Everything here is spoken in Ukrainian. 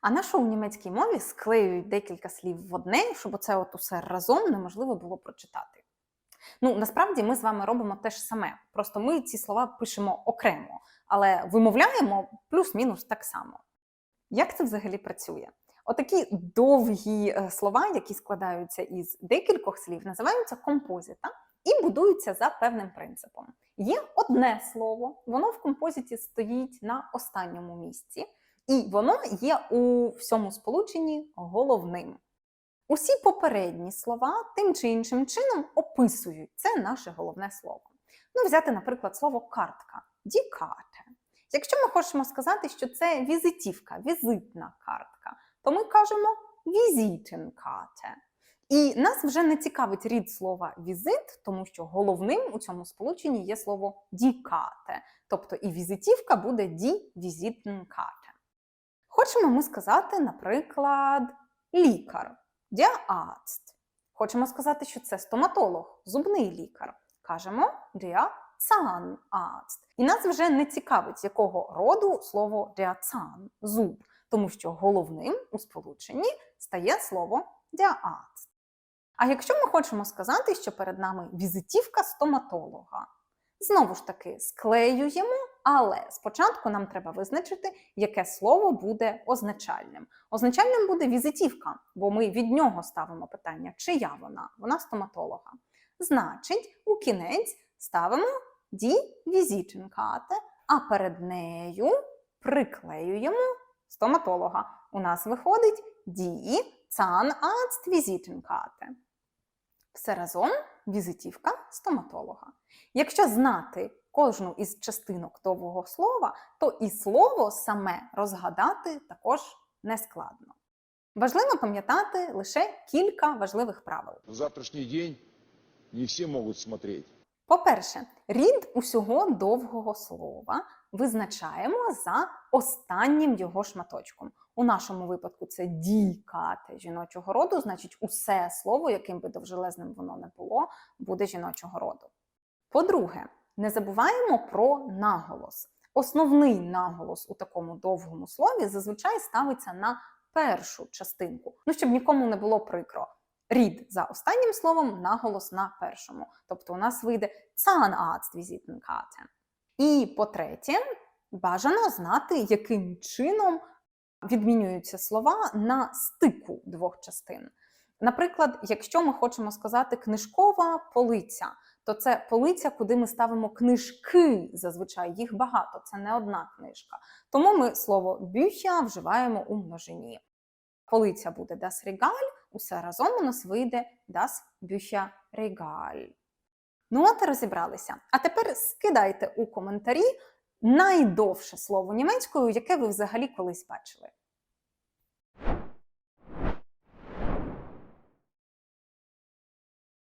А на що у німецькій мові склеюють декілька слів в одне, щоб це от усе разом неможливо було прочитати. Ну, насправді ми з вами робимо те ж саме. Просто ми ці слова пишемо окремо, але вимовляємо плюс-мінус так само. Як це взагалі працює? Отакі довгі е, слова, які складаються із декількох слів, називаються композита і будуються за певним принципом. Є одне слово, воно в композиті стоїть на останньому місці, і воно є у всьому сполученні головним. Усі попередні слова тим чи іншим чином описують це наше головне слово. Ну, взяти, наприклад, слово картка дікате. Якщо ми хочемо сказати, що це візитівка, візитна картка, то ми кажемо візитенкате. І нас вже не цікавить рід слова візит, тому що головним у цьому сполученні є слово дікате, тобто і візитівка буде ді візитенкате. Хочемо ми сказати, наприклад, лікар, der. Хочемо сказати, що це стоматолог, зубний лікар. Кажемо der. І нас вже не цікавить, якого роду слово der зуб, тому що головним у сполученні стає слово der. А якщо ми хочемо сказати, що перед нами візитівка стоматолога, знову ж таки склеюємо, але спочатку нам треба визначити, яке слово буде означальним. Означальним буде візитівка, бо ми від нього ставимо питання, чия вона, вона стоматолога. Значить, у кінець ставимо ді візитенкате, а перед нею приклеюємо стоматолога. У нас виходить ді Zahnarzt Visitenkarte. Все разом візитівка стоматолога. Якщо знати кожну із частинок довгого слова, то і слово саме розгадати також не складно. Важливо пам'ятати лише кілька важливих правил. В завтрашний день не все могут смотреть. По-перше, рід усього довгого слова визначаємо за останнім його шматочком. У нашому випадку це дікати жіночого роду, значить, усе слово, яким би довжелезним воно не було, буде жіночого роду. По-друге, не забуваємо про наголос. Основний наголос у такому довгому слові зазвичай ставиться на першу частинку, ну щоб нікому не було прикро. Рід за останнім словом, наголос на першому. Тобто у нас вийде Zahnarzt Visitenkarte. І по-третє, бажано знати, яким чином відмінюються слова на стику двох частин. Наприклад, якщо ми хочемо сказати книжкова полиця, то це полиця, куди ми ставимо книжки. Зазвичай їх багато, це не одна книжка. Тому ми слово бюхя вживаємо у множині. Полиця буде das Regal, усе разом у нас вийде das Bücherregal. Ну, от і розібралися. А тепер скидайте у коментарі найдовше слово німецькою, яке ви взагалі колись бачили.